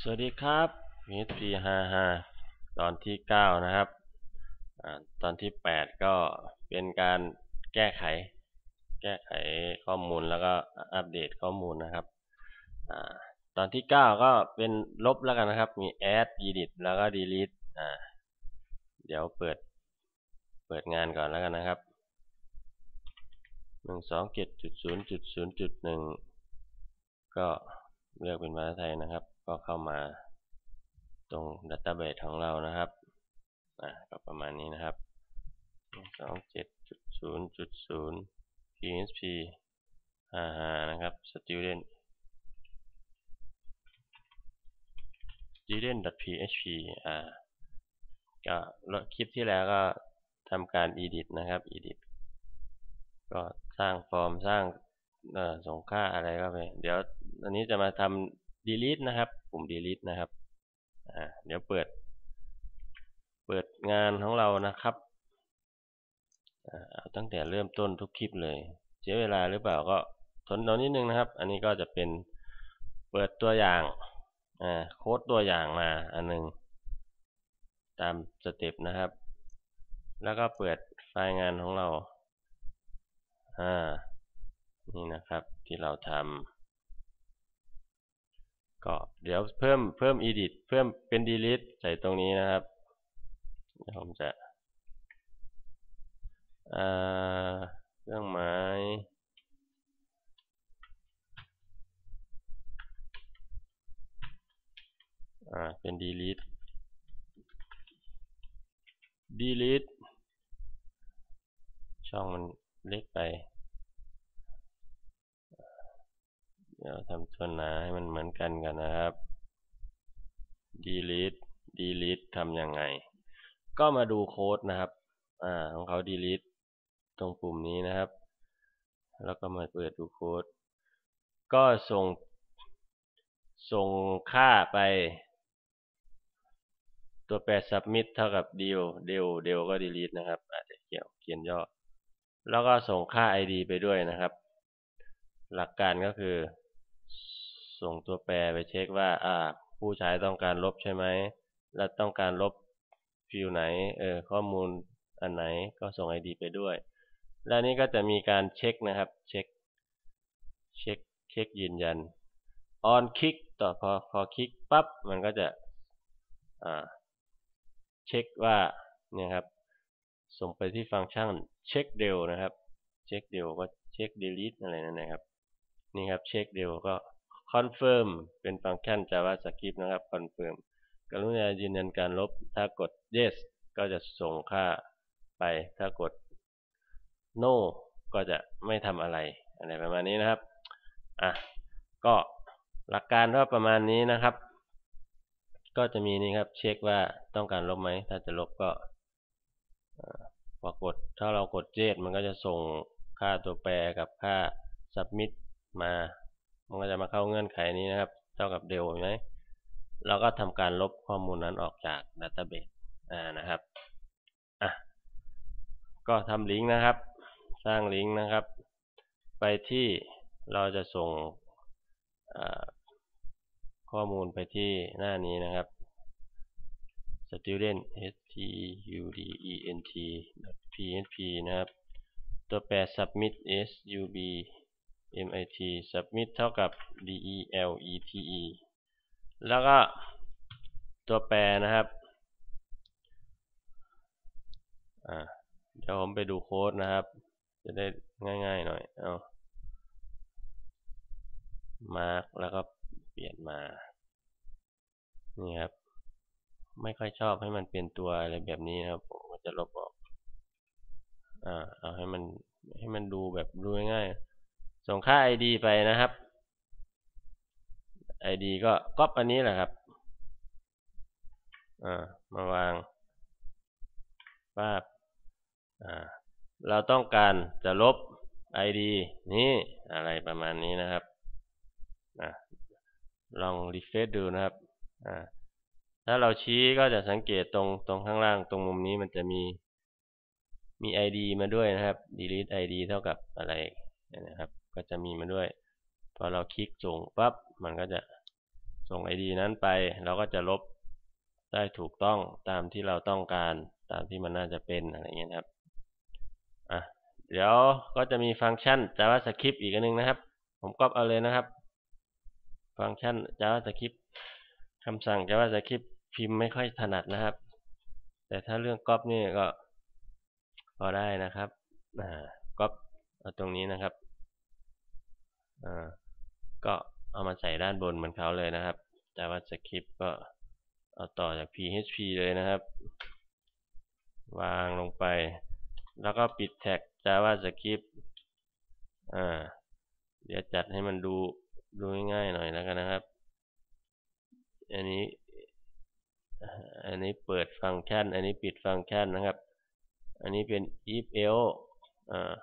สวัสดีครับ PHP 55ตอนที่9นะครับอตอนที่8ก็เป็นการแก้ไข แก้ไขข้อมูลแล้วก็อัปเดตข้อมูลนะครับอตอนที่9ก็เป็นลบแล้วกันนะครับ มี add edit แล้วก็ delete อ่าเดี๋ยวเปิด เปิดงานก่อนแล้วกันนะครับ127.0.0.1ก็เลือกเป็นภาษาไทยนะครับ ก็เข้ามาตรง Database ของเรานะครับอ่าก็ประมาณนี้นะครับ27.0.0 PHP 55นะครับ Student student.php อ่าก็คลิปที่แล้วก็ทำการ edit นะครับ edit ก็สร้างฟอร์มสร้างส่งค่าอะไรก็ไป เดี๋ยวอันนี้จะมาทำ delete นะครับ ปุ่ม delete นะครับเดี๋ยวเปิด เปิดงานของเรานะครับอ่าตั้งแต่เริ่มต้นทุกคลิปเลยเสียเวลาหรือเปล่าก็ทนนอนนิดนึงนะครับ อันนี้ก็จะเป็นเปิดตัวอย่างาโค้ดตัวอย่างมาอันนึง ตามสเต็ปนะครับ แล้วก็เปิดไฟล์งานของเราอ่านี่นะครับที่เราทำ ก็เดี๋ยวเพิ่มเพิ่ม edit เพิ่มเป็น delete ใส่ตรงนี้นะครับผมจะเครื่องหมายเป็น delete delete ช่องมันเล็กไป เดี๋ยวทำ ตัวหนาให้มันเหมือนกันกันนะครับ delete delete ทำยังไง ก็มาดูโค้ดนะครับ อ่าของเขา delete ตรงปุ่มนี้นะครับ แล้วก็มาเปิดดูโค้ด ก็ส่ง ส่งค่าไป ตัวแปร submit เท่ากับ deal deal deal ก็ delete นะครับ อาจจะเขียนเขียนย่อ แล้วก็ส่งค่า id ไปด้วยนะครับ หลักการก็คือ ส่งตัวแปรไปเช็คว่า อ่า ผู้ใช้ต้องการลบใช่ไหม และต้องการลบฟิลไหน เออ ข้อมูลอันไหนก็ส่ง id ไปด้วย และนี้ก็จะมีการเช็คนะครับ เช็ค เช็ค เช็คยืนยัน on click ต่อพอพอคลิกปั๊บ มันก็จะ อ่า เช็คว่าเนี่ยครับ ส่งไปที่ฟังก์ชันเช็คเดลนะครับ เช็คเดลก็เช็ค delete อะไรนั่นนะครับ นี่ครับ เช็คเดลก็ confirm เป็นฟังก์ชัน javascript นะครับ confirm กรุณายืนยันการลบ ถ้ากด yes ก็จะส่งค่าไป ถ้ากด no ก็จะไม่ทำอะไร อะไรประมาณนี้นะครับ อะ ก็หลักการก็ประมาณนี้นะครับ ก็จะมีนี่ครับ เช็คว่าต้องการลบไหม ถ้าจะลบก็พอกด ถ้าเรากดเจดมันก็จะส่งค่าตัวแปรกับค่า submit มา มันก็จะมาเข้าเงื่อนไขนี้นะครับ เท่ากับเดลไหมเราก็ทำการลบข้อมูลนั้นออกจาก Database อ่านะครับอะก็ทำลิงก์นะครับ สร้างลิงก์นะครับ ไปที่เราจะส่งข้อมูลไปที่หน้านี้นะครับ student s t u d e n t php นะครับ ตัวแปร submit sub m i t submit เท่ากับ d e l e t e แล้วก็ตัวแปรนะครับเดี๋ยวผมไปดูโค้ดนะครับ จะได้ง่ายๆหน่อย เอามาร์กแล้วก็เปลี่ยนมา นี่ครับ ไม่ค่อยชอบให้มันเป็นตัวอะไรแบบนี้นะครับ ผมก็จะลบออก อ่า เอาให้มันให้มันดูแบบดูง่ายๆ ส่งค่า ID ไปนะครับ ID ก็ก๊อปอันนี้แหละครับมาวางปาบเราต้องการจะลบ ID นี้อะไรประมาณนี้นะครับลองรีเฟซดูนะครับถ้าเราชี้ก็จะสังเกตตรงตรงข้างล่างตรงมุมนี้มันจะมีมี ID มาด้วยนะครับ delete ID เท่ากับอะไรนะครับ ก็จะมีมาด้วย พอเราคลิกส่งปั๊บมันก็จะส่ง ID นั้นไป เราก็จะลบได้ถูกต้องตามที่เราต้องการตามที่มันน่าจะเป็นอะไรเงี้ยครับอะเดี๋ยวก็จะมีฟังก์ชัน JavaScript อีกอันนึงนะครับ ผมก๊อปเอาเลยนะครับ ฟังก์ชัน JavaScript คำสั่ง JavaScript พิมพ์ไม่ค่อยถนัดนะครับ แต่ถ้าเรื่องก๊อปนี่ก็พอได้นะครับอ่าก๊อปเอาตรงนี้นะครับ ก็เอามาใส่ด้านบนเหมือนเขาเลยนะครับ JavaScript ก็เอาต่อจาก PHP เลยนะครับ วางลงไป แล้วก็ปิดแท็ก JavaScript อ่า เดี๋ยวจัดให้มันดูดูง่ายๆหน่อยแล้วกันนะครับ อันนี้ อันนี้เปิดฟังก์ชัน อันนี้ปิดฟังก์ชันนะครับ อันนี้เป็น if else อ่า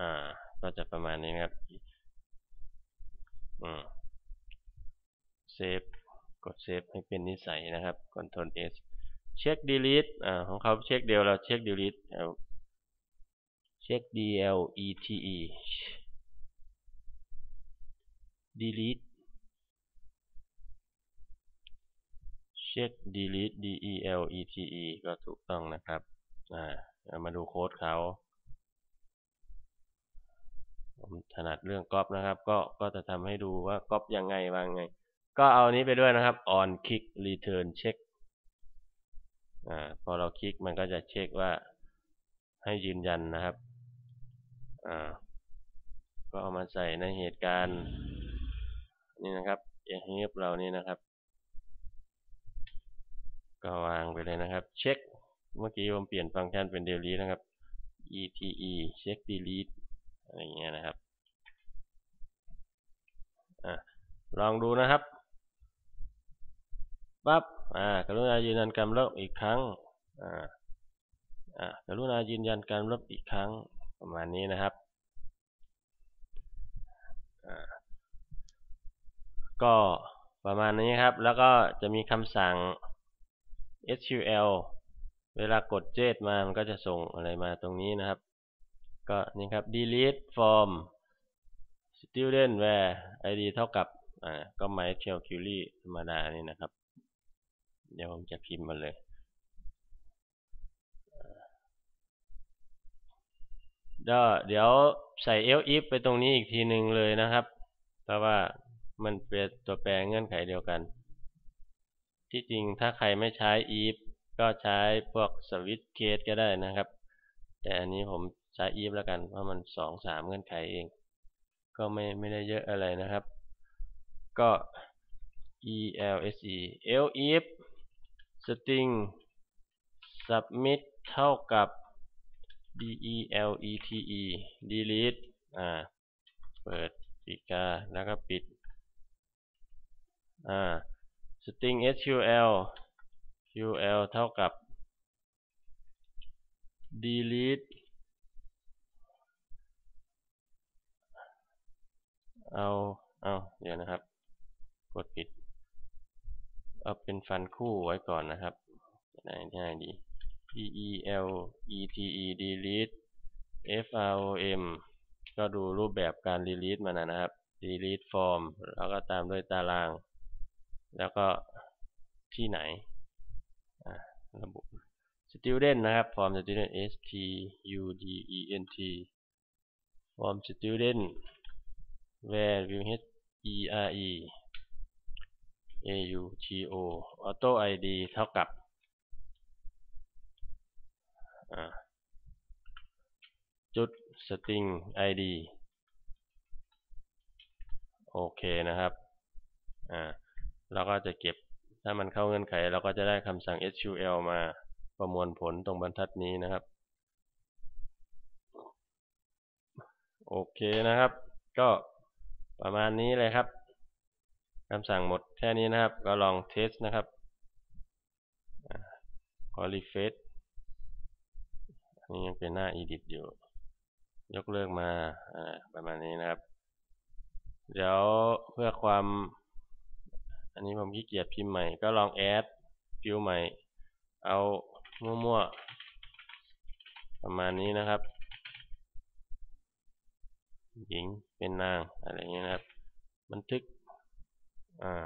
อ่า ก็จะประมาณนี้นะครับอืมเซฟกดเซฟให้เป็นนิสัยนะครับ Ctrl S เช็ค delete อ่าของเขาเช็คเดียวเราเช็ค delete เช็ค D L E T E delete เช็ค delete D E L E T E ก็ถูกต้องนะครับ อ่ามาดูโค้ดเขา ผมถนัดเรื่องก๊อปนะครับ ก็ก็จะทำให้ดูว่าก๊อปยังไงวางไง ก็เอานี้ไปด้วยนะครับ on click return check อ่าพอเราคลิกมันก็จะเช็คว่าให้ยืนยันนะครับอ่าก็เอามาใส่ในเหตุการณ์นี่นะครับเอเฮฟเรานี่นะครับ ก็วางไปเลยนะครับ เช็ค เมื่อกี้ผมเปลี่ยนฟังก์ชันเป็น delete นะครับ ete เช็ค delete อะไรเงี้ยนะครับอลองดูนะครับปั๊บอ่ากรุณายืนยันการลบอีกครั้งอ่าอ่ากรุณายืนยันการลบอีกครั้งประมาณนี้นะครับอ่าก็ประมาณนี้ครับ แล้วก็จะมีคำสั่ง SQL เวลากดเจดมา มันก็จะส่งอะไรมาตรงนี้นะครับ ก็นี่ครับ delete from student where id เท่ากับอ่าก็ MySQL query ธรรมดานี่นะครับ เดี๋ยวผมจะพิมพ์มาเลย เดี๋ยวเดี๋ยวใส่ elif ไปตรงนี้อีกทีหนึ่งเลยนะครับ เพราะว่ามันเป็นตัวแปรเงื่อนไขเดียวกัน ที่จริงถ้าใครไม่ใช้ if ก็ใช้พวก switch case ก็ได้นะครับ แต่อันนี้ผม ใช้ if แล้วกันเพราะมันสองสามเงื่อนไขเอง ก็ไม่ไม่ได้เยอะอะไรนะครับ ก็ else elif string submit เท่ากับ delete delete อ่า เปิดปีกาแล้วก็ปิด อ่า string sql ql เท่ากับ delete เอาเอาเดี๋ยวนะครับ กดผิด เอาเป็นฟันคู่ไว้ก่อนนะครับง่ายดี d e l e t e delete f r o m ก็ดูรูปแบบการ delete มันนะครับ delete form แล้วก็ตามด้วยตาราง แล้วก็ที่ไหนระบุ student นะครับ form student s t u d e n t form student where v h e r e a u t o auto id เท่ากับจุด string id โอเคนะครับ อ่า เราก็จะเก็บ ถ้ามันเข้าเงื่อนไข เราก็จะได้คำสั่ง SQL มาประมวลผลตรงบรรทัดนี้นะครับ โอเคนะครับ ก็ ประมาณนี้เลยครับคำสั่งหมดแค่นี้นะครับ ก็ลองเทสนะครับขอรีเฟซอันนี้ยังเป็นหน้า edit อยู่ ยกเลิกมาประมาณนี้นะครับ เดี๋ยวเพื่อความ อันนี้ผมขี้เกียจพิมพ์ใหม่ ก็ลองแอดฟิลใหม่ เอามั่วๆ ประมาณนี้นะครับ หญิง เป็นนางอะไรเงี้ยนะครับ บันทึกอ่า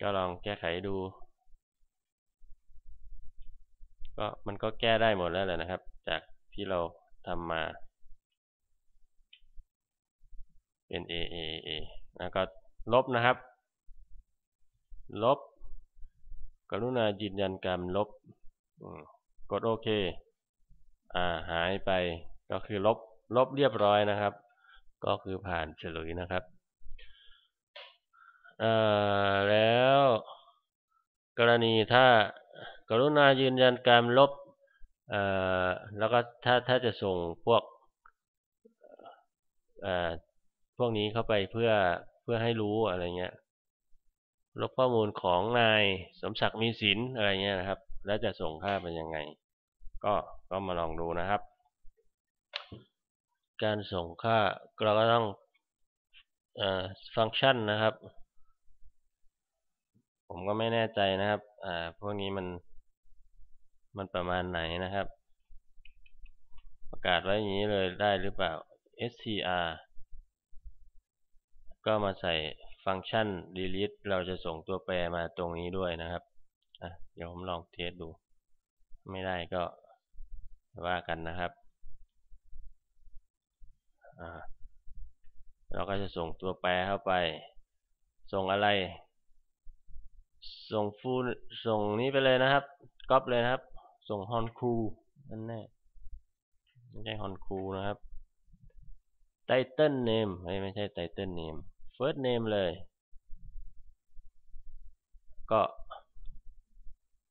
ก็ลองแก้ไขดู ก็มันก็แก้ได้หมดแล้วแหละนะครับ จากที่เราทำมาเป็น A A A แล้วก็ลบนะครับ ลบ กรุณายืนยันการลบกดโอเค อ่าหายไปก็คือลบลบเรียบร้อยนะครับ ก็คือผ่านเฉลยนะครับแล้วกรณีถ้ากรุณายืนยันการลบแล้วก็ถ้าถ้าจะส่งพวกพวกนี้เข้าไปเพื่อเพื่อให้รู้อะไรเงี้ยลบข้อมูลของนายสมศักดิ์มีสินอะไรเงี้ยนะครับ แล้วจะส่งค่าเป็นยังไง ก็ก็มาลองดูนะครับ การส่งค่าเราก็ต้องฟังก์ชันนะครับ ผมก็ไม่แน่ใจนะครับอ่าพวกนี้มันมันประมาณไหนนะครับ ประกาศไว้อย่างนี้เลยได้หรือเปล่า str ก็มาใส่ฟังก์ชัน delete เราจะส่งตัวแปรมาตรงนี้ด้วยนะครับเดี๋ยวผมลองเทสดู ไม่ได้ก็ว่ากันนะครับ เราก็จะส่งตัวแปรเข้าไป ส่งอะไร ส่งฟูส่งนี้ไปเลยนะครับก๊อปเลยนะครับ ส่งฮอนคูนั่นแน่ไม่ใช่ฮอนคูนะครับไตเติลเนมไม่ใช่ไตเติลเนม first name เลย ก็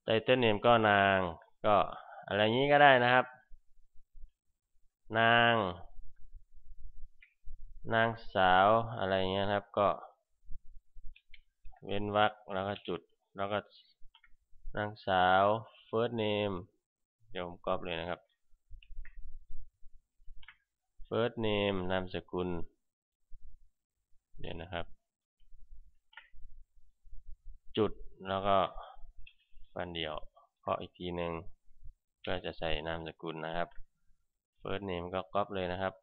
ไตเติลเนมก็นาง ก็อะไรงี้ก็ได้นะครับ นาง นางสาวอะไรเงี้ยครับ ก็ เว้นวรรคแล้วก็จุด แล้วก็นางสาว first name เดี๋ยวผมกรอบเลยนะครับ first name นามสกุล เดี๋ยวนะครับ จุดแล้วก็ฟันเดียวเคาะอีกทีหนึ่งก็จะใส่นามสกุลนะครับ first name ก็ก๊อปเลยนะครับ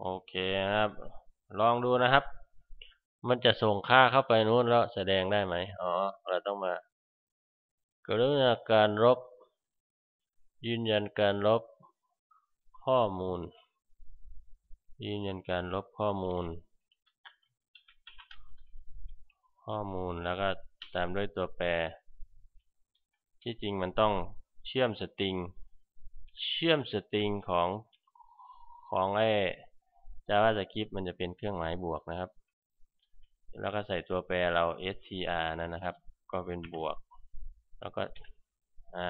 โอเคครับ ลองดูนะครับ มันจะส่งค่าเข้าไปนู้นแล้วแสดงได้ไหมอ๋อ เราต้องมากรุณาการลบ ยืนยันการลบข้อมูล ยืนยันการลบข้อมูล ข้อมูลแล้วก็ตามด้วยตัวแปร ที่จริงมันต้องเชื่อมสตริง เชื่อมสตริงของของไอ้ JavaScript มันจะเป็นเครื่องหมายบวกนะครับ แล้วก็ใส่ตัวแปรเรา str นั่นนะครับ ก็เป็นบวก แล้วก็ อ่า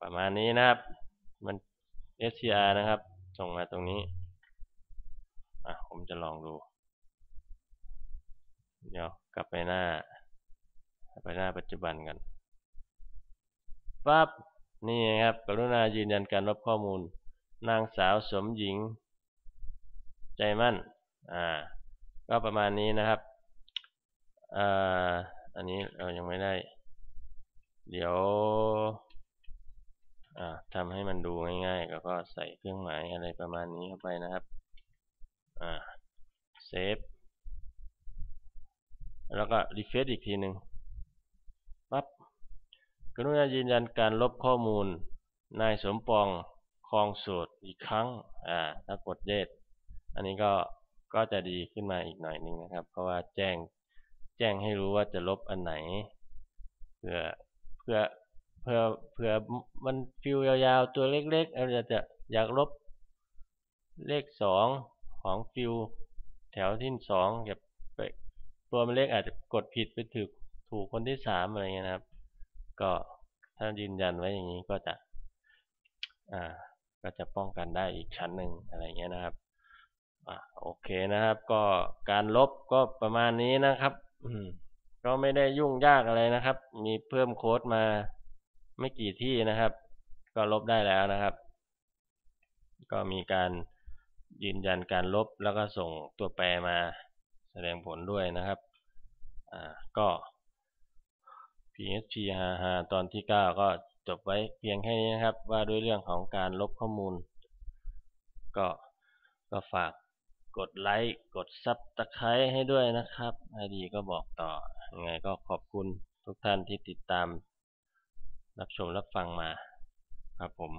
ประมาณนี้นะครับ มัน str นะครับ ส่งมาตรงนี้ อะ ผมจะลองดู เดี๋ยวกลับไปหน้า ไปหน้าปัจจุบันกันปั๊บนี่ครับ กรุณายืนยันการรับข้อมูล นางสาวสมหญิง ใจมั่น อ่า ก็ประมาณนี้นะครับอ่าอันนี้เรายังไม่ได้ เดี๋ยวทำให้มันดูง่ายๆ แล้วก็ใส่เครื่องหมายอะไรประมาณนี้เข้าไปนะครับ อ่า เซฟ แล้วก็รีเฟซอีกทีหนึ่งปั๊บกรุณายืนยันการลบข้อมูล นายสมปองคลองโสดอีกครั้ง อ่า ถ้ากดเดท อันนี้ก็ก็จะดีขึ้นมาอีกหน่อยหนึ่งนะครับ เพราะว่าแจ้งแจ้งให้รู้ว่าจะลบอันไหน เพื่อเพื่อเพื่อเพื่อมันฟิวยาวๆตัวเล็กๆเราจะอยากลบเลขสองของฟิลแถวที่สองแบบตัวมันเล็กอาจจะกดผิดไปถูกถูกคนที่สามอะไรเงี้ยนะครับ ก็ถ้ายืนยันไว้อย่างนี้ก็จะอ่าก็จะป้องกันได้อีกชั้นหนึ่งอะไรเงี้ยนะครับ โอเคนะครับ ก็การลบก็ประมาณนี้นะครับ อืมก็ไม่ได้ยุ่งยากอะไรนะครับ มีเพิ่มโค้ดมาไม่กี่ที่นะครับ ก็ลบได้แล้วนะครับ ก็มีการยืนยันการลบแล้วก็ส่งตัวแปรมาแสดงผลด้วยนะครับ อ่า ก็ PHP 5ตอนที่ 9 ก็จบไว้เพียงแค่นี้นะครับ ว่าด้วยเรื่องของการลบข้อมูล ก็ก็ฝาก กดไลค์กดซับตะไคร้ให้ด้วยนะครับถ้าดีก็บอกต่อยังไงก็ขอบคุณทุกท่านที่ติดตาม รับชมรับฟังมาครับผม